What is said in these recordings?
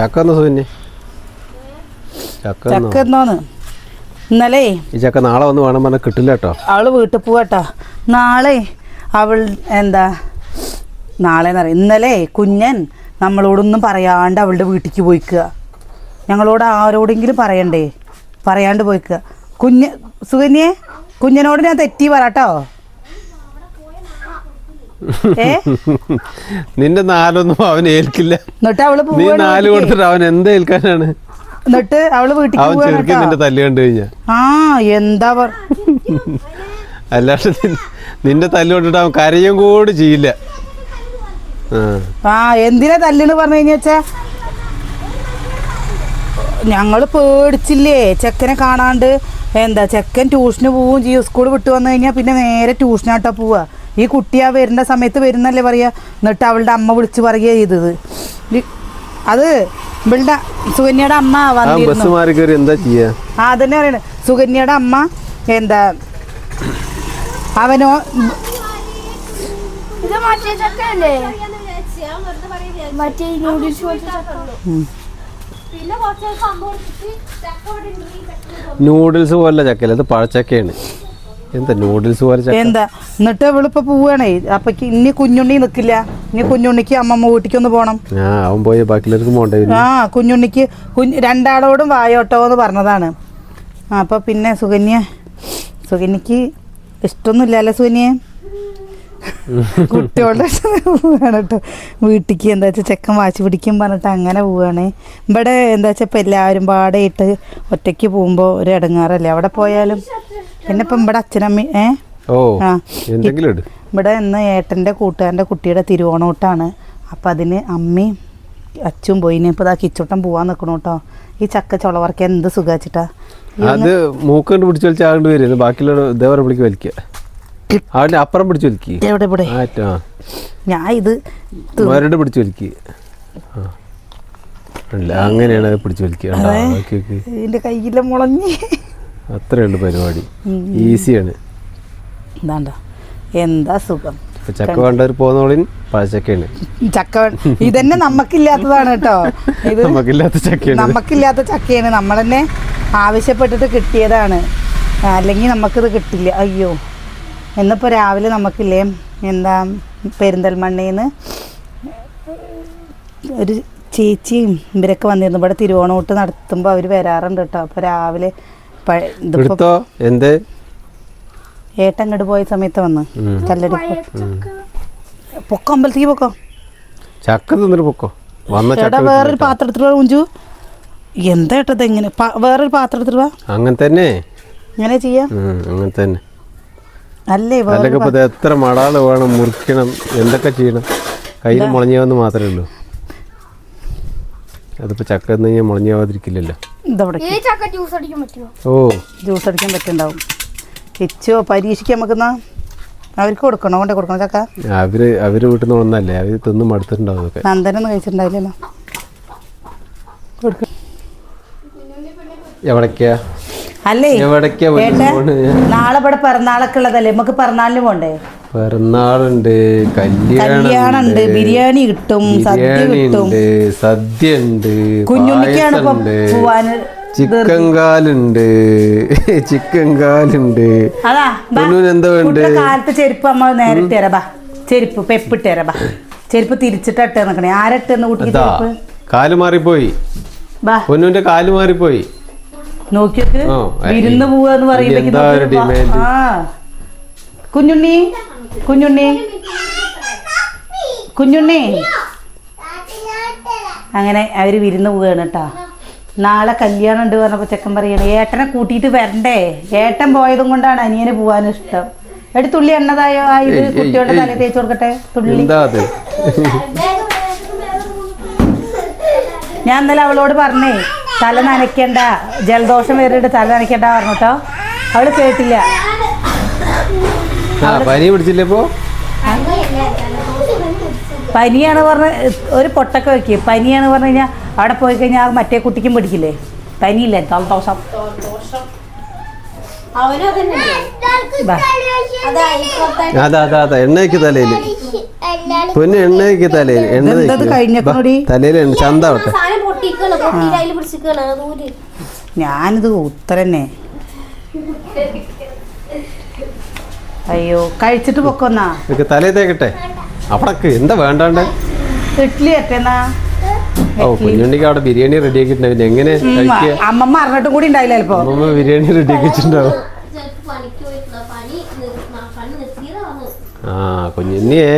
ചക്ക ഒന്ന് സുന്നെ ചക്ക ചക്ക എന്നോന്ന് ഇന്നലെ ഈ ചക്ക നാളെ വന്ന് വേണം പറഞ്ഞാൽ കിട്ടില്ല കേട്ടോ. അവൾ വീട്ടിൽ പോവാട്ടോ നാളെ അവൾ എന്താ? നാളെ എന്നറിയാം ഇന്നലെ കുഞ്ഞൻ നമ്മളോടൊന്നും പറയാണ്ട് അവളുടെ വീട്ടിലേക്ക് പോയിക്കുക. ഞങ്ങളോട് ആരോടെങ്കിലും പറയണ്ടേ? പറയാണ്ട് പോയിക്കുക. കുഞ്ഞ് സുകന്യെ കുഞ്ഞനോട് ഞാൻ തെറ്റി പറട്ടോ ഏ നിന്റെ നാലൊന്നും അവൻ ഏൽക്കില്ല. എന്നിട്ട് അവൾ നീ നാല്. കൊടുത്തിട്ട് അവൻ എന്താ ഏൽക്കാനാണ്? എന്നിട്ട് അവൾ വീട്ടിൽ അവൻ നിന്റെ തല്ല് കണ്ടു കഴിഞ്ഞാ? ആ എന്താ പറ അല്ലാണ്ട് നിന്റെ തല്ല് കൊണ്ടിട്ട് അവൻ കരയും കൂടി ചെയ്യില്ല. ആ. എന്തിനാ തല്ലെന്ന് പറഞ്ഞു കഴിഞ്ഞാ ഞങ്ങൾ പേടിച്ചില്ലേ? ചെക്കനെ കാണാണ്ട് എന്താ ചെക്കൻ ട്യൂഷന് പോവും ചെയ്യും സ്കൂൾ വിട്ട് വന്നു കഴിഞ്ഞാൽ പിന്നെ നേരെ ട്യൂഷനാട്ടാ പോവുക ഈ കുട്ടി ആ വരുന്ന സമയത്ത് വരുന്നല്ലേ പറയുക എന്നിട്ട് അവളുടെ അമ്മ വിളിച്ച് പറയുക ചെയ്തത്. അത് ഇവളുടെ സുകന്യയുടെ അമ്മ വന്നിരുന്നു. മാറി കയറി എന്താ ചെയ്യാ? ആ അതന്നെ പറയണേ. സുകന്യയുടെ അമ്മ എന്താ? അവനോ നൂഡിൽസ് പോലെ ചക്കല്ല ഇത് പഴച്ചക്കയാണ് എന്താ നൂഡിൽസ് പോലെ ചക്ക? എന്താ? എന്നിട്ട് ഇവളിപ്പോ പോവാണേ. അപ്പൊ ഇനി കുഞ്ഞുണ്ണി നിക്കില്ല. ഇനി കുഞ്ഞുണ്ണിക്ക് അമ്മമ്മ വീട്ടിക്കൊന്ന് പോണം. ആ അവൻ പോയി ബാക്കിയുള്ളവർക്ക്? ആ കുഞ്ഞുണ്ണിക്ക് കുഞ്ഞ് രണ്ടാളോടും വായോട്ടോ എന്ന് പറഞ്ഞതാണ്. അപ്പൊ പിന്നെ സുകന്യ സുകന്യക്ക് ഇഷ്ടമൊന്നുമില്ലല്ലോ സുകന്യെ. കുട്ടികളുടെ പോവാണ് കേട്ടോ. വീട്ടിക്ക് എന്താ വെച്ചാൽ ചെക്കൻ വാശി പിടിക്കും പറഞ്ഞിട്ട് അങ്ങനെ പോവാണ്. ഇവിടെ എന്താ വെച്ചാൽ ഇപ്പം എല്ലാവരും പാടയിട്ട് ഒറ്റയ്ക്ക് പോകുമ്പോൾ ഒരു ഇടങ്ങാറല്ലേ? അവിടെ പോയാലും പിന്നെ ഇപ്പം ഇവിടെ അച്ഛനമ്മ ഏ? ആ. ഇവിടെ ഇന്ന് ഏട്ടന്റെ കൂട്ടുകാരന്റെ കുട്ടിയുടെ തിരുവോണോട്ടാണ് അപ്പം അതിന് അമ്മയും അച്ഛൻ പോയി ഇനിയിപ്പോൾ ഇതാ കിച്ചോട്ടം പോവാൻ നിൽക്കണു കേട്ടോ. ഈ ചക്ക ചൊളവർക്ക് എന്ത് സുഖാച്ചിട്ടാ അത് മൂക്കണ്ട് പിടിച്ചു വലിച്ചാകേണ്ടി വരും. ബാക്കിയുള്ള ഇതേവരെ വിളിക്ക് വലിക്കുക അപ്പുറം പിടിച്ച് വലിക്കുക എവിടെ ഇവിടെ ഞാൻ ഇത് മരട് പിടിച്ച് വലിക്കുക ആ. അങ്ങനെയാണ് അത് പിടിച്ച് കണ്ടോ? ഓക്കെ ഓക്കെ ഇതിന്റെ കയ്യിലെ മുളഞ്ഞ്. അത്രേ ഉള്ളൂ പരിപാടി. ഈസിയാണ്. ഇതാണ്ട. എന്താ സുഖം. ചക്ക വേണ്ടവർ പോകുന്നോളിൻ പഴച്ചക്കയാണ് ചക്ക ഇതന്നെ നമുക്കില്ലാത്തതാണ് കേട്ടോ. ഇത് നമുക്കില്ലാത്ത ചക്കയാണ്. നമുക്കില്ലാത്ത ചക്കയാണ്. നമ്മൾ തന്നെ ആവശ്യപ്പെട്ടിട്ട് കിട്ടിയതാണ്. അല്ലെങ്കിൽ നമുക്കിത് കിട്ടില്ല. അയ്യോ. എന്നിപ്പോൾ രാവിലെ നമുക്കില്ലേ എന്താ പെരിന്തൽമണ്ണയിൽ നിന്ന് ഒരു ചേച്ചിയും ഇവരൊക്കെ വന്നിരുന്നു. ഇവിടെ തിരുവോണോട്ട് നടത്തുമ്പോൾ അവർ വരാറുണ്ട് കേട്ടോ അപ്പോൾ രാവിലെ ഏട്ടൻ ഇങ്ങോട്ട് പോയ സമയത്ത് വന്ന്. കല്ലടി പൊക്കോ. അമ്പലത്തേക്ക് പൊക്കോ. ചക്ക തിന്നിട്ട് പൊക്കോ? വന്ന ചേട്ടാ ചക്ക വേറൊരു വിട്ടിട്ട് പാത്രം എടുത്തിട്ട് വാ കുഞ്ചു എന്താ ഏട്ടത് എങ്ങനെ വേറൊരു പാത്രം എടുത്തിട്ട് അങ്ങനെ തന്നെ. ഇങ്ങനെ ചെയ്യാം? അങ്ങനെ തന്നെ. അല്ലേ എത്ര മടാൾ വേണം മുറിക്കണം എന്തൊക്കെ ചെയ്യണം? കയ്യിൽ മുളഞ്ഞാവെന്ന് മാത്രമേ ഉള്ളൂ. അതിപ്പോ ചക്ക എന്ന് കഴിഞ്ഞാൽ മുളഞ്ഞു പോവാതിരിക്കില്ലല്ലോ ഇതവിടെ ചക്ക ജ്യൂസ് അടിക്കാൻ പറ്റുമോ ഓ. ജ്യൂസ് അടിക്കാൻ പറ്റുണ്ടാവും ഇച്ചോ പരീക്ഷിക്കാൻ നമുക്കെന്നാ അവർക്ക് കൊടുക്കണോ? കൊണ്ടേ കൊടുക്കണോ ചക്ക? അവർ അവർ വീട്ടിൽ നിന്ന് വന്നല്ലേ അവർ തിന്ന് മടുത്തിട്ടുണ്ടാവും അതൊക്കെ. നന്ദനൊന്നും കഴിച്ചിട്ടുണ്ടാവില്ലല്ലോ. കൊടുക്ക. എവിടേക്കാ? അല്ലേ? നാളെ ഇവിടെ പിറന്നാളൊക്കെ ഉള്ളതല്ലേ? നമുക്ക് പിറന്നാളിന് പോണ്ടേ? പിറന്നാളുണ്ട് കല്യാണം കല്യാണം ബിരിയാണി കിട്ടും സദ്യ കിട്ടും. സദ്യ ഉണ്ട് കുഞ്ഞുണ്ണിക്കാണ് ഇപ്പൊ പോവാന് ചിക്കൻ കാലുണ്ട് ചിക്കൻ കാലുണ്ട്. അതാ എന്താ വേണ്ട? കാലത്ത് ചെരുപ്പ് അമ്മ നേരിട്ട് തരാം ബാ. ചെരുപ്പ് പെപ്പിട്ട് തരാം ബാ. ചെരുപ്പ് തിരിച്ചിട്ട് ഇട്ട് നിക്കണേ. ആരട്ടെന്ന് കൂട്ടി കാൽ മാറിപ്പോയി. പൊന്നുവിന്റെ കാൽ മാറിപ്പോയി. നോക്കിയൊക്കെ. വിരുന്ന് പോവാന്ന് പറയുമ്പോ എന്താ ആ. കുഞ്ഞുണ്ണി കുഞ്ഞുണ്ണി. കുഞ്ഞുണ്ണി. അങ്ങനെ അവർ വിരുന്ന് പോവാണ് കേട്ടാ നാളെ കല്യാണം ഉണ്ട് പറഞ്ഞപ്പോ ചെക്കൻ പറയണേ ഏട്ടനെ കൂട്ടിയിട്ട് വരണ്ടേ? ഏട്ടൻ പോയതും കൊണ്ടാണ് അനിയന് പോവാനും ഇഷ്ടം. എടി തുള്ളി എണ്ണതായോ? ആ ഇത് കുട്ടിയോടെ ഏയ്, കുട്ടികളുടെ ഏയ്. തല തേച്ച് കൊടുക്കട്ടെ? തുള്ളി. ഞാൻ ഇന്നലെ അവളോട് പറഞ്ഞേ തല നനയ്ക്കണ്ട. ജലദോഷം വരുന്നുണ്ട് തല നനയ്ക്കണ്ട പറഞ്ഞു കേട്ടോ അവൾ കേട്ടില്ല. പനി പിടിച്ചില്ലപ്പോ പനിയാണ് പറഞ്ഞ ഒരു പൊട്ടൊക്കെ വെക്കി. പനിയാണ് പറഞ്ഞു കഴിഞ്ഞാൽ അവിടെ പോയി കഴിഞ്ഞാൽ മറ്റേ കുട്ടിക്കും പിടിക്കില്ലേ? പനിയില്ലേ? തലദോഷം. അതാ അതാ അതാ അതാ എണ്ണയ്ക്ക് തലയിൽ. എല്ലാരും പൊന്നു എണ്ണയ്ക്ക് തലയിൽ എണ്ണ? തലയിൽ ചന്ത ഞാനിത് ഉത്തരന്നെ. അയ്യോ കഴിച്ചിട്ട് പൊക്കൊന്നാ? നിനക്ക് തലയിൽ തേക്കട്ടെ. അവിടക്ക് എന്താ വേണ്ടാണ്ട്? ഇഡ്ഡലി എത്തേന്നാ ഓ കുഞ്ഞുണ്ണിക്ക് അവിടെ ബിരിയാണി റെഡി ആക്കിയിട്ടുണ്ടാവും എങ്ങനെ അമ്മമ്മ അറിഞ്ഞിട്ടും കൂടി ഉണ്ടായില്ല ചിലപ്പോ. അമ്മമ്മ ബിരിയാണി റെഡി ആക്കി പണിക്ക് പോയിട്ടുള്ള പണി നിർ- പണി നിർത്തിയതാണ്. ആ കുഞ്ഞുണ്ണിയെ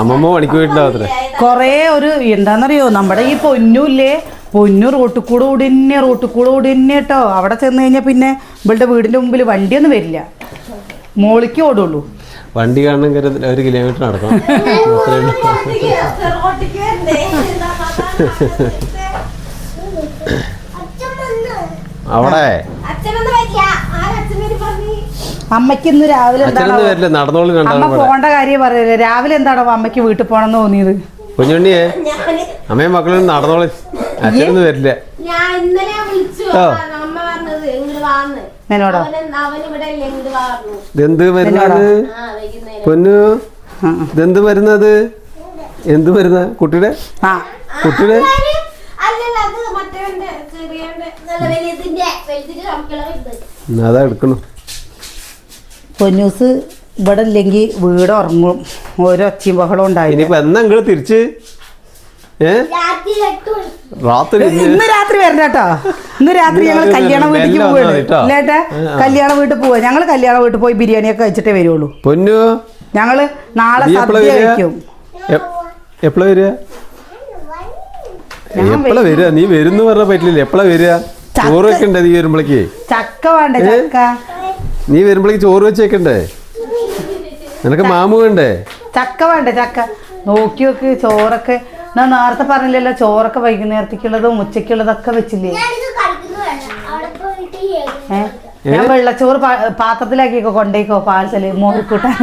അമ്മമ്മ പണിക്ക് പോയിട്ടുണ്ടാവത്രേ കൊറേ ഒരു എന്താന്നറിയോ? നമ്മുടെ ഈ പൊന്നുല്ലേ? പൊന്നു റോട്ടിൽ കൂടെ ഓടിന്നെ റോട്ടിൽ കൂടെ ഓടിന്നെ കേട്ടോ അവിടെ ചെന്ന് കഴിഞ്ഞാൽ പിന്നെ ഇവളുടെ വീടിന്റെ മുമ്പിൽ വണ്ടിയൊന്നും വരില്ല. മോളിക്ക് ഓടുള്ളൂ. വണ്ടി കാണണമെങ്കിൽ ഒരു- ഒരു കിലോമീറ്റർ നടക്കണം. അവിടെ? അമ്മയ്ക്ക് ഇന്ന് രാവിലെ നടന്നോളും അമ്മ പോണ്ട കാര്യം പറയല്ലേ? രാവിലെ എന്താണോ അമ്മയ്ക്ക് വീട്ടിൽ പോകണമെന്ന് തോന്നിയത്? കുഞ്ഞുണ്ണിയെ അമ്മയും മക്കളും നടന്നോളി. അച്ഛനൊന്നും വരില്ല. ഇതെന്ത് മരുന്നത് പൊന്നു ഇതെന്ത് മരുന്നത്? എന്ത് മരുന്ന? കുട്ടിയുടെ? ആ. കുട്ടിയുടെ? അതാ എടുക്കണു. പൊന്നൂസ് ഇവിടെ ഇല്ലെങ്കിൽ വീട് ഉറങ്ങും. ഓരോ ഒച്ചയും ബഹളം ഉണ്ടായി ഇനിയിപ്പോ എന്നാ തിരിച്ച്? രാത്രി ഇന്ന് രാത്രി വരണ്ട കേട്ടോ ഇന്ന് രാത്രി ഞങ്ങൾ കല്യാണ. വീട്ടിലേക്ക് പോവാണ്. ഇല്ലേട്ടാ. കല്യാണ വീട്ടിൽ പോവാ. ഞങ്ങൾ കല്യാണ വീട്ടിൽ പോയി ബിരിയാണി ഒക്കെ കഴിച്ചിട്ടേ വരുള്ളൂ. പൊന്നു. ഞങ്ങൾ നാളെ സദ്യ വരിക? കഴിക്കും. എപ്പോഴാ വരിക? ഞാൻ എപ്പോഴാ വരിക? നീ വരുന്നു പറഞ്ഞ പറ്റില്ല എപ്പോഴാ വരിക? ചോറ് വെക്കണ്ടേ നീ വരുമ്പോഴേക്ക് ചക്ക വേണ്ടേ ചക്ക? നീ വരുമ്പോഴേക്ക് ചോറ് വെച്ച് വെക്കണ്ടേ? നിനക്ക് മാമു വേണ്ടേ? ചക്ക വേണ്ട ചക്ക. നോക്കി നോക്കി ചോറൊക്കെ. ഞാൻ നേരത്തെ പറഞ്ഞില്ലല്ലോ ചോറൊക്കെ വൈകുന്നേരത്തേക്കുള്ളതും ഉച്ചയ്ക്കുള്ളതൊക്കെ വെച്ചില്ലേ? ഞാൻ വെള്ളച്ചോറ് പാത്രത്തിലാക്കിയൊക്കെ പാത്രത്തിലാക്കിക്കോ കൊണ്ടേക്കോ പാൽസൽ മോറിക്കൂട്ടാൻ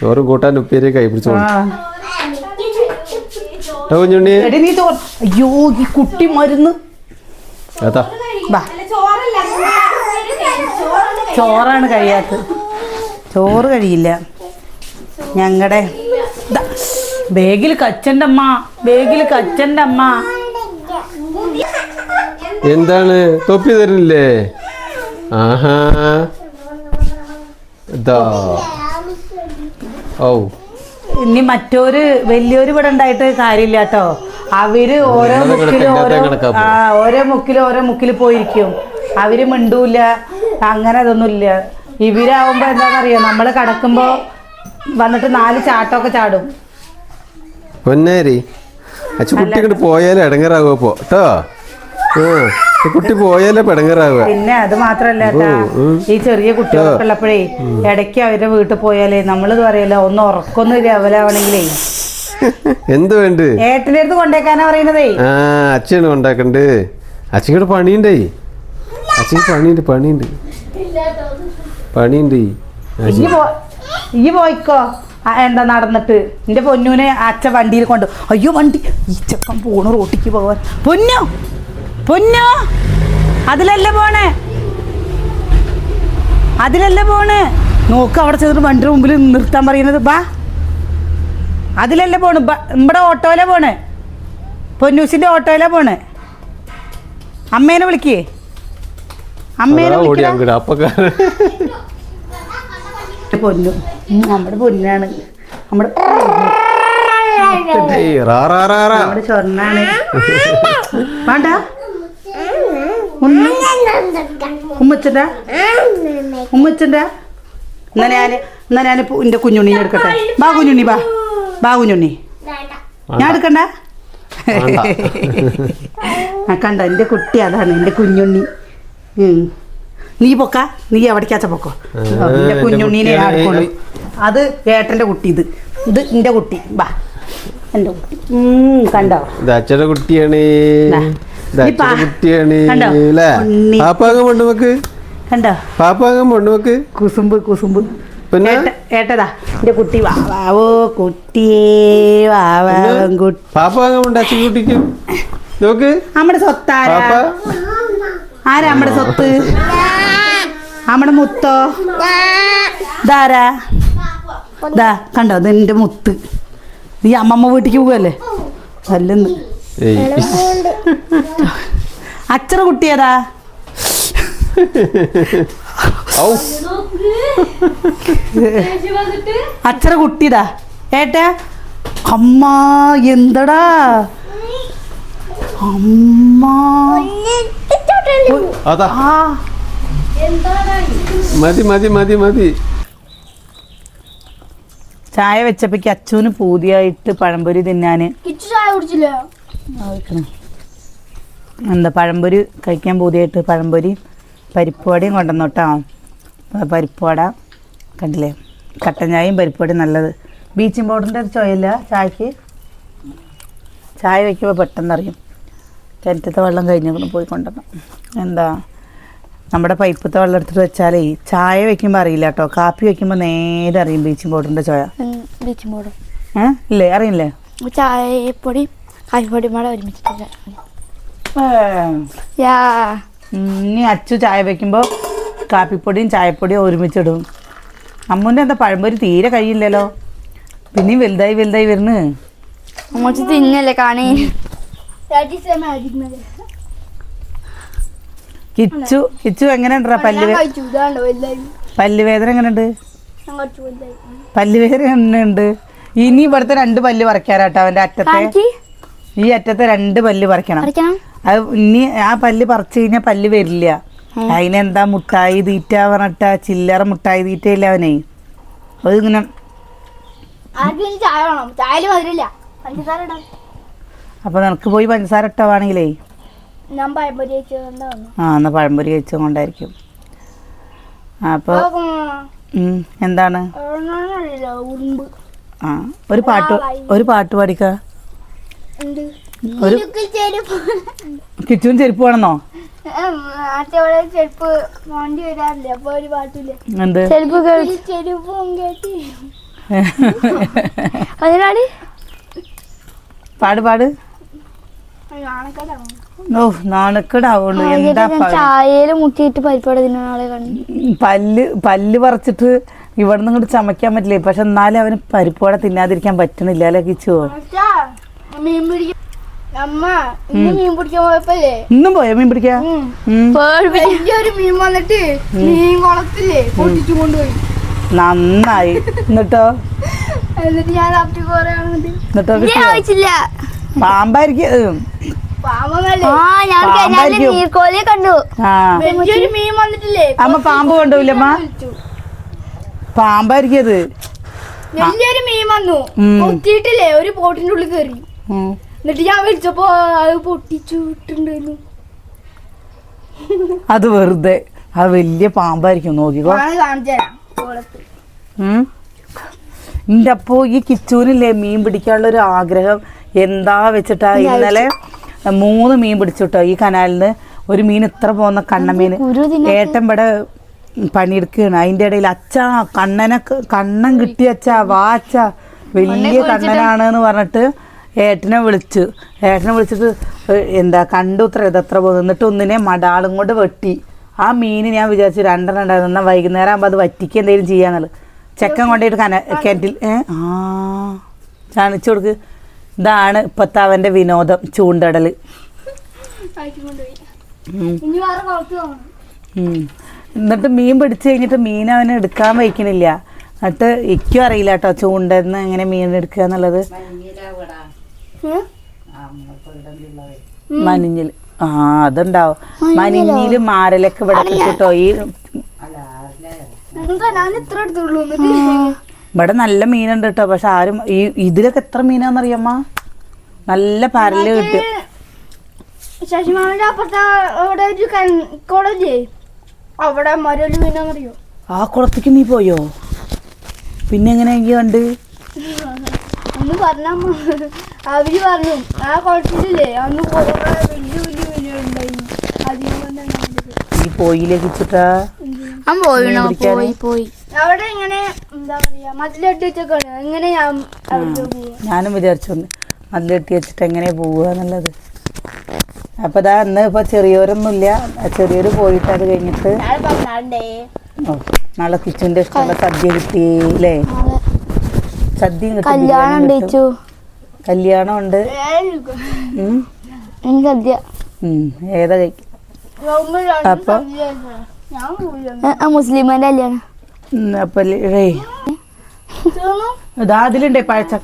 ചോറ് കൂട്ടാൻ ഉപ്പേരി കൈ നീ ചോറ് അയ്യോ ഈ കുട്ടി മരുന്ന്. അതാ ചോറല്ല. ചോറാണ് ചോറാണ് കഴിയാത്തത്. ചോറ് കഴിയില്ല. ഞങ്ങളുടെ ബേഗിൽ കച്ചന്റെ അമ്മ ബേഗിൽ കച്ചന്റെ അമ്മ എന്താണ്? തൊപ്പി തരുന്നില്ലേ ആഹാ. ഓ ഇനി മറ്റൊരു വലിയൊരു ഇവിടെ ഉണ്ടായിട്ട് കാര്യമില്ല കേട്ടോ. അവർ ഓരോ മുക്കിലും ഓരോ ആ ഓരോ മുക്കിലും ഓരോ മുക്കിൽ പോയിരിക്കും. അവർ മിണ്ടൂല. അങ്ങനെ അതൊന്നുമില്ല. ഇവരാവുമ്പോ എന്താണെന്നറിയോ നമ്മൾ കടക്കുമ്പോ വന്നിട്ട് നാല് ചാട്ടമൊക്കെ ചാടും. പൊന്നേരി അച്ഛൻ കുട്ടി ഇങ്ങോട്ട് പോയാലേ ഇടങ്ങറാകുക കേട്ടോ പോയാലേ ഇപ്പൊ ഇടങ്ങറാകുക പിന്നെ അത് മാത്രല്ല ഈ ചെറിയ കുട്ടികളൊക്കെ ഉള്ളപ്പോഴേ ഇടയ്ക്ക് അവരുടെ വീട്ടിൽ പോയാലേ നമ്മളിത് പറയല്ലോ ഒന്ന് ഉറക്കൊന്ന് ലെവലാവണെങ്കിലേ എന്ത് വേണ്ട? ഏട്ടന്റെ അടുത്ത് കൊണ്ടേക്കാനാ പറയണതേ. ആ അച്ഛനാണ് ഉണ്ടാക്കണ്ട് അച്ഛനോട് പണിയുണ്ടേ. അച്ഛൻ പണിയുണ്ട് പണിയുണ്ട്. പണിയുണ്ട്. ഇയ്യ് പോ ഇയ്യ് പോയിക്കോ. ആ, എന്താ നടന്നിട്ട്? എന്റെ പൊന്നൂനെ അച്ഛൻ വണ്ടിയിൽ കൊണ്ട് അയ്യോ വണ്ടി. ഈ ചെക്കൻ പോണു റോട്ടിക്ക് പോവാൻ. പൊന്നു? പൊന്നു? അതിലല്ല പോണേ? അതിലല്ല പോണേ? നോക്ക് അവിടെ ചെന്നിട്ട് വണ്ടിയുടെ മുമ്പിൽ നിർത്താൻ പറയുന്നത്. ബാ. അതിലല്ല പോണ്? ബ- ഇവിടെ ഓട്ടോയിലാ പോണേ. പൊന്നൂസിന്റെ ഓട്ടോയിലാ പോണേ. അമ്മേനെ വിളിക്കേ. അമ്മേനെ പൊന്നു. നമ്മുടെ പൊന്നാണ്. നമ്മുടെ. നമ്മുടെ സ്വർണാണ്. വേണ്ട. ഉമ്മ. ഉമ്മച്ചന്റെ ഉമ്മച്ചന്റെ എന്നാ ഞാൻ എന്നാ ഞാൻ എന്റെ കുഞ്ഞുണ്ണീനെ എടുക്കട്ടെ. ബാ കുഞ്ഞുണ്ണി ബാ ബാ കുഞ്ഞുണ്ണി. ഞാൻ എടുക്കണ്ട? കണ്ട എന്റെ കുട്ടി അതാണ് എന്റെ കുഞ്ഞുണ്ണി. നീ പൊക്ക. നീ എവിടേക്കാച്ച പൊക്കോ? നിന്റെ കുഞ്ഞുണ്ണീനെ ഞാൻ അത് ഏട്ടന്റെ കുട്ടി ഇത്. ഇത് എന്റെ കുട്ടി. ബാ. എന്റെ കുട്ടി. ഉം, കണ്ടോ? ഇത് അച്ഛന്റെ കുട്ടിയാണ്. കണ്ടോ? കുസുമ്പ് കുസുമ്പ്. പിന്നെ? ഏട്ട- ഏട്ടതാ. കുട്ടി വാവാവോ കുട്ടിയേ വാവാവൻ കുട്ടി പാപ്പാങ്ങം ഉണ്ട് അച്ഛൻ കുട്ടിക്ക്? നോക്ക് നമ്മുടെ സ്വത്താരാ? ആരാ നമ്മുടെ സ്വത്ത്? നമ്മുടെ മുത്തോ? ഇതാരാ? ദാ കണ്ടോ? അത് എന്റെ മുത്ത്. നീ അമ്മമ്മ വീട്ടിക്ക് പോവല്ലേ? അല്ലെന്ന്. അച്ഛന കുട്ടിയതാ അച്ഛന കുട്ടിയതാ ഏട്ടാ? അമ്മ എന്തടാ? അമ്മ. അതാ. മതി മതി മതി മതി. ചായ വെച്ചപ്പോ അച്ഛന് പൂതിയായിട്ട് പഴംപൊരി തിന്നാന്. എന്താ പഴംപൊരി കഴിക്കാൻ പൂതിയായിട്ട് പഴംപൊരി പരിപ്പുവടയും കൊണ്ടുവന്നോട്ടോ. പരിപ്പുവട കണ്ടില്ലേ? കട്ടൻ ചായയും പരിപ്പുവടയും നല്ലത്. ബീച്ചിങ് പൗഡറിന്റെ ചോയല്ല ചായക്ക്? ചായ വയ്ക്കുമ്പോൾ പെട്ടെന്ന് അറിയും കിണറ്റത്തെ വെള്ളം കഴിഞ്ഞു പോയി കൊണ്ടുവരണം എന്താ? നമ്മുടെ പൈപ്പത്തെ വെള്ളം എടുത്തിട്ട് വെച്ചാലേ ചായ വെക്കുമ്പോൾ അറിയില്ല കേട്ടോ. കാപ്പി വെക്കുമ്പോൾ നേരെ അറിയും ബീച്ചിംഗ് പൗഡറിന്റെ ചോയ. ബീച്ചിംഗ് പൗഡർ ഏ? ഇല്ലേ? അറിയില്ലേ? ചായപ്പൊടി കാപ്പിപ്പൊടി ഇനി അച്ചു ചായ വെക്കുമ്പോൾ കാപ്പിപ്പൊടിയും ചായപ്പൊടിയും ഒരുമിച്ചിടും. അമ്മൂന്റെ എന്താ പഴംപൊരി തീരെ കഴിയില്ലല്ലോ പിന്നെയും വലുതായി വലുതായി വരുന്നു. തിന്നല്ലേ കാണി? കിച്ചു കിച്ചു എങ്ങനെയുണ്ടാ പല്ല് വേ- പല്ല് വേദന എങ്ങനെയുണ്ട്? പല്ല് വേദന എങ്ങനെയുണ്ട്? ഇനി ഇവിടുത്തെ രണ്ട് പല്ല് പറിക്കാറാട്ടോ അവന്റെ അറ്റത്തെ. ഈ അറ്റത്തെ രണ്ട് പല്ല് പറിക്കണം. അത് ഇനി ആ പല്ല് പറിച്ചു കഴിഞ്ഞാൽ പല്ല് വരില്ല. അതിനെന്താ മുട്ടായി തീറ്റ പറഞ്ഞിട്ട ചില്ലറ മുട്ടായി തീറ്റ ഇല്ല അവനെ? അത് ഇങ്ങനെ ചായ വേണം. ചായ മധുരമില്ല. പഞ്ചസാര ഇടാം അപ്പൊ നിനക്ക് പോയി പഞ്ചസാര ഇട്ടവാണെങ്കിലേ ഞാൻ പഴംപൊരി വെച്ചതുകൊണ്ടാ ആ എന്നാ പഴംപൊരി കഴിച്ചുകൊണ്ടായിരിക്കും അപ്പൊ അപ്പോൾ എന്താണ്? ആ ഒരു പാട്ട് ഒരു പാട്ട് പാടിക്ക. ഒരു കിച്ചുവിന് ചെരുപ്പ്. വേണമെന്നോ? ചെരുപ്പ് വേണ്ടി വരാറില്ല അപ്പൊ ഒരു പാട്ടില്ലേ? ചെരുപ്പ് കേട്ടി അതിനാണ് പാട് പാട്. ഓ നാണക്കേടാവുള്ളൂ എന്താ മുക്കിയിട്ട് പല്ല് പല്ല് പറിച്ചിട്ട് ഇവിടെ നിന്ന് ഇങ്ങോട്ട് ചമയ്ക്കാൻ പറ്റില്ലേ? പക്ഷെ എന്നാലും അവന് പരിപ്പോടെ തിന്നാതിരിക്കാൻ പറ്റണില്ല അല്ലെ കിച്ചോ? മീൻ പിടിക്കാൻ അമ്മ ഇന്ന് മീൻ പിടിക്കാൻ പോയപ്പോഴേ ഇന്നും പോയോ മീൻ പിടിക്കാൻ? മീൻ വന്നിട്ട് മീൻ കുളത്തില്ലേ? പൊട്ടിച്ചു കൊണ്ടുപോയി. നന്നായി. എന്നിട്ടോ? എന്നിട്ട് ഞാൻ എന്നിട്ടോ പാമ്പായിരിക്കും പാമ്പല്ലേ പാമ്പായിരിക്കും. നീർക്കോലിയെ കണ്ടു. ആ. വലിയൊരു മീൻ വന്നിട്ടില്ലേ? അമ്മ പാമ്പ് കൊണ്ടുപോയില്ലമ്മ പാമ്പായിരിക്കും അത്. വലിയൊരു മീൻ വന്നു. ഉം. ഒരു ബോട്ടിന്റെ ഉള്ളിൽ കയറി. എന്നിട്ട് ഞാൻ വിളിച്ചപ്പോ അത് പൊട്ടിച്ചുണ്ടായിരുന്നു അത് വെറുതെ. അത് വലിയ പാമ്പായിരിക്കും. നോക്കിക്കോ. എന്റെ അപ്പോ ഈ കിച്ചൂനില്ലേ മീൻ പിടിക്കാനുള്ള ഒരു ആഗ്രഹം? എന്താ വെച്ചിട്ടാ ഇന്നലെ മൂന്ന് മീൻ പിടിച്ചിട്ടോ. ഈ കനാലിൽ നിന്ന് ഒരു മീൻ ഇത്ര പോകുന്ന കണ്ണമീൻ ഏട്ടൻ ഇവിടെ പണിയെടുക്കുകയാണ്. അതിന്റെ ഇടയിൽ അച്ഛാ കണ്ണനെ കണ്ണൻ കിട്ടിയ അച്ഛാ വാ അച്ഛാ. വലിയ കണ്ണനാണ് എന്ന് പറഞ്ഞിട്ട് ഏട്ടനെ വിളിച്ചു. ഏട്ടനെ വിളിച്ചിട്ട് എന്താ കണ്ടു ഇത്ര ഇതത്ര പോകുന്നു എന്നിട്ട് ഒന്നിനെ മടാളും കൊണ്ട് വെട്ടി. ആ മീൻ ഞാൻ വിചാരിച്ചു രണ്ടെണ്ണം ഉണ്ടായിരുന്നു. എന്നാൽ വൈകുന്നേരം ആകുമ്പോൾ അത് വറ്റിക്ക് എന്തെങ്കിലും ചെയ്യാന്നുള്ളത്. ചെക്കൻ കൊണ്ടുപോയിട്ട് കന കിണറ്റിൽ ഏ? ആ. ചാണിച്ചു കൊടുക്ക്. ഇതാണ് ഇപ്പത്തെ അവന്റെ വിനോദം ചൂണ്ടടൽ. എന്നിട്ട് മീൻ പിടിച്ചു കഴിഞ്ഞിട്ട് മീൻ അവനെ എടുക്കാൻ വയ്ക്കണില്ല. എന്നിട്ട് ഇക്കും അറിയില്ല കേട്ടോ ചൂണ്ടെന്ന് എങ്ങനെ മീൻ എടുക്കുക എന്നുള്ളത്. മനിഞ്ഞിൽ ആ അതുണ്ടാവും. മനിഞ്ഞിൽ മാരലൊക്കെ ഇവിടെ കിട്ടോ ഈ ഇവിടെ നല്ല മീനുണ്ട് കേട്ടോ പക്ഷെ ആരും ഈ ഇതിലൊക്കെ എത്ര മീനാന്നറിയമ്മ? നല്ല പരൽ കിട്ടും. ശശിമാമന്റെ അപ്പുറത്തെ അവിടെ ഒരു കോളേജ്. അവിടെ മരൊരു മീനാന്നറിയോ? ആ കുളത്തേക്ക് നീ പോയോ? പിന്നെ എങ്ങനെ ഈ കണ്ട്? അന്ന് പറഞ്ഞ അവർ പറഞ്ഞു ആ കുളത്തിലില്ലേ? അന്ന് കുറെ വലിയ വലിയ മീനുകളുണ്ടായി. അധികം ഈ പോയില്ലേ കിച്ചിട്ടാ പിടിക്കാന്? പോയി. അവിടെ ഇങ്ങനെ എന്താ പറയാ മതിലിട്ട് വെച്ചൊക്കെയാണ് എങ്ങനെ ഞാൻ അവിടെ പോവാ? ഞാനും വിചാരിച്ചു മതിലെട്ടി വെച്ചിട്ട് എങ്ങനെ പോവുക എന്നുള്ളത്. അപ്പൊ ദാ അന്ന് ഇപ്പൊ ചെറിയവരൊന്നുമില്ല ചെറിയൊരു പോയിട്ട് അത് കഴിഞ്ഞിട്ട് നാളെ പറഞ്ഞാണ്ടേ ഓ, നാളെ കിച്ചുവിന്റെ ഇഷ്ടമുള്ള സദ്യ കിട്ടി അല്ലേ സദ്യ കല്യാണം ഉണ്ട് ഉണ്ടേച്ചു. കല്യാണം ഉണ്ട്. ഉം. സദ്യ. ഉം. ഏതാ കഴിക്കും? അപ്പൊ? മുസ്ലിമാന്റെ കല്യാണം. ഇതാ അതിലുണ്ടേ പഴച്ച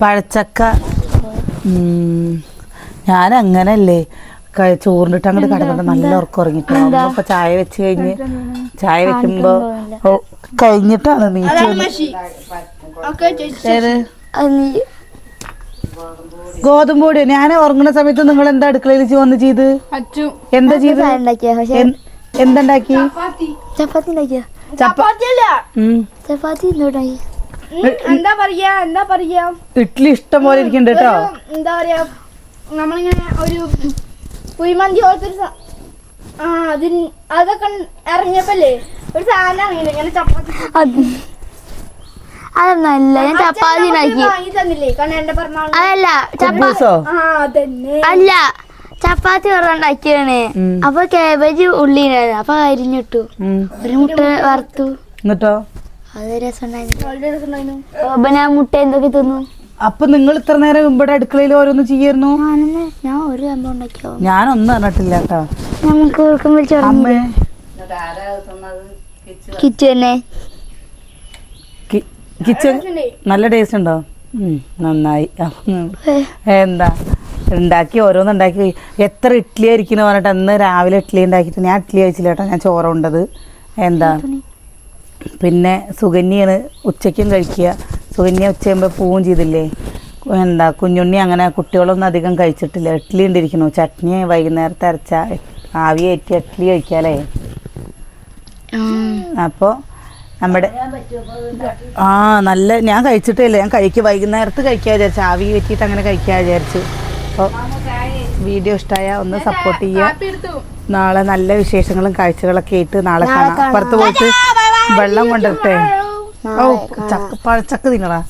പഴച്ചക്ക. ഉം. ഞാൻ അങ്ങനല്ലേ ചോറിനിട്ട് അങ്ങോട്ട് കിടന്നിട്ട് നല്ല ഉറക്കം ഉറങ്ങിട്ട് അപ്പൊ ചായ വെച്ച് കഴിഞ്ഞ് ചായ വെക്കുമ്പോ കഴിഞ്ഞിട്ടാണ് നീ ഗോതമ്പ് പൊടിയോ ഞാൻ ഉറങ്ങുന്ന സമയത്ത് നിങ്ങൾ എന്താ അടുക്കളയിൽ വന്ന് ചെയ്ത്? അച്ചു. എന്താ ചെയ്ത് എന്തുണ്ടാക്കി? ചപ്പാത്തി. ഉണ്ടാക്കിയ. ചപ്പാത്തി ഉണ്ടാക്കി. എന്താ പറയാ? എന്താ പറയാ? ഇഡ്ഡലി ഇഷ്ടം പോലെ ഇരിക്കുന്നുണ്ട് കേട്ടോ. എന്താ പറയാ? നമ്മളിങ്ങനെ ഒരു കുഴിമന്തി പോലത്തെ ഒരു ആ അതിന് അതൊക്കെ ഇറങ്ങിയപ്പല്ലേ ഒരു സാധനം ഇങ്ങനെ ചപ്പാത്തി അതൊന്നല്ല ഞാൻ ചപ്പാത്തി ഉണ്ടാക്കി. അതല്ല ചപ്പാ ആ അതന്നെ. അല്ല ചപ്പാത്തി വെറുതെ ഉണ്ടാക്കിയാണ്. അപ്പൊ കേബേജ് ഉള്ളി അപ്പൊ അരിഞ്ഞിട്ടു. ഒരു മുട്ട വറുത്തു. എന്നിട്ടോ? അത് രസമുണ്ടായിരുന്നു. ഞാൻ മുട്ട എന്തൊക്കെ തിന്നു? അപ്പൊ നിങ്ങൾ ഇത്ര നേരം ഇവിടെ അടുക്കളയിൽ ഓരോന്ന് ചെയ്യായിരുന്നു ഞാനെന്ന് ഞാൻ ഒരു സംഭവം ഉണ്ടാക്കിയോ ഞാനൊന്നും അറിഞ്ഞിട്ടില്ല കേട്ടോ. നമുക്ക് അമ്മേ. കിച്ചു തന്നെ. കിച്ചൺ നല്ല ടേസ്റ്റ് ഉണ്ടോ? നന്നായി. എന്താ? ഉണ്ടാക്കി ഓരോന്ന് ഉണ്ടാക്കി. എത്ര ഇഡ്ഡലി ആയിരിക്കുന്നു പറഞ്ഞിട്ട് അന്ന് രാവിലെ ഇഡ്ഡലി ഉണ്ടാക്കിയിട്ട് ഞാൻ ഇഡ്ഡലി കഴിച്ചില്ല കേട്ടോ ഞാൻ ചോറുണ്ടത് എന്താ? പിന്നെ സുകന്യാണ് ഉച്ചയ്ക്കും കഴിക്കുക. സുകന്യ ഉച്ചയാകുമ്പോൾ പോവും ചെയ്തില്ലേ? എന്താ കുഞ്ഞുണ്ണി അങ്ങനെ കുട്ടികളൊന്നും അധികം കഴിച്ചിട്ടില്ല. ഇഡ്ഡലി ഉണ്ടിരിക്കുന്നു. ചട്നി വൈകുന്നേരത്തെ അരച്ച ആവി ഏറ്റി ഇഡ്ഡലി കഴിക്കാല്ലേ അപ്പോൾ നമ്മുടെ ആ നല്ല ഞാൻ കഴിച്ചിട്ടില്ല ഞാൻ കഴിക്കുക വൈകുന്നേരത്ത് കഴിക്കാൻ വിചാരിച്ചു. ആവി വെച്ചിട്ട് അങ്ങനെ കഴിക്കാൻ വിചാരിച്ചു. അപ്പോൾ വീഡിയോ ഇഷ്ടമായ ഒന്ന് സപ്പോർട്ട് ചെയ്യുക നാളെ നല്ല വിശേഷങ്ങളും കാഴ്ചകളൊക്കെ ആയിട്ട് നാളെ കാണാം. പുറത്ത് പോയിട്ട് വെള്ളം കൊണ്ടിട്ടേ ഓ ചക്ക പഴച്ചക്ക തിന്നടാ.